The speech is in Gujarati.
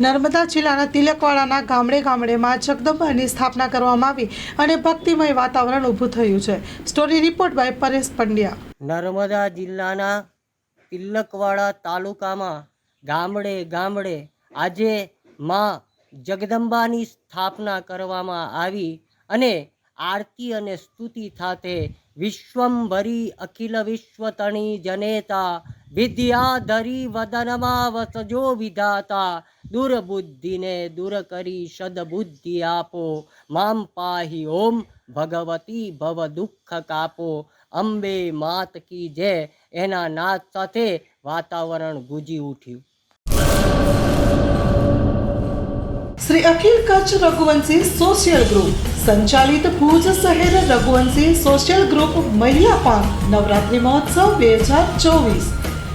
નર્મદા જિલ્લાના તિલકવાડાના ગામડે ગામડેમાં જગદંબાની સ્થાપના કરવામાં આવી અને ભક્તિમય વાતાવરણ ઊભું થયું છે. Story report by Paresh Pandya. Narmada જિલ્લાના તિલકવાડા તાલુકામાં ગામડે ગામડે આજે માં જગદંબાની સ્થાપના કરવામાં આવી અને આરતી અને સ્તુતિ સાથે વિશ્વંભરી અખિલ વિશ્વતણી જનેતા વિદ્યાધરી વદનમાં વસજો વિધાતા દુર્બુદ્ધિને દૂર કરી સદબુદ્ધિ આપો. મામ પાહી ઓમ ભગવતી ભવ દુઃખ કાપો. અંબે માત કી જય. એના નાદ સાથે વાતાવરણ ગુજી ઉઠ્યું. શ્રી અખિલ કચ્છ રઘુવંશી સોશિયલ ગ્રુપ સંચાલિત ભુજ શહેર રઘુવંશી સોશિયલ ગ્રુપ મહિલા પાંખ નવરાત્રિ મહોત્સવ બે હજાર ચોવીસ.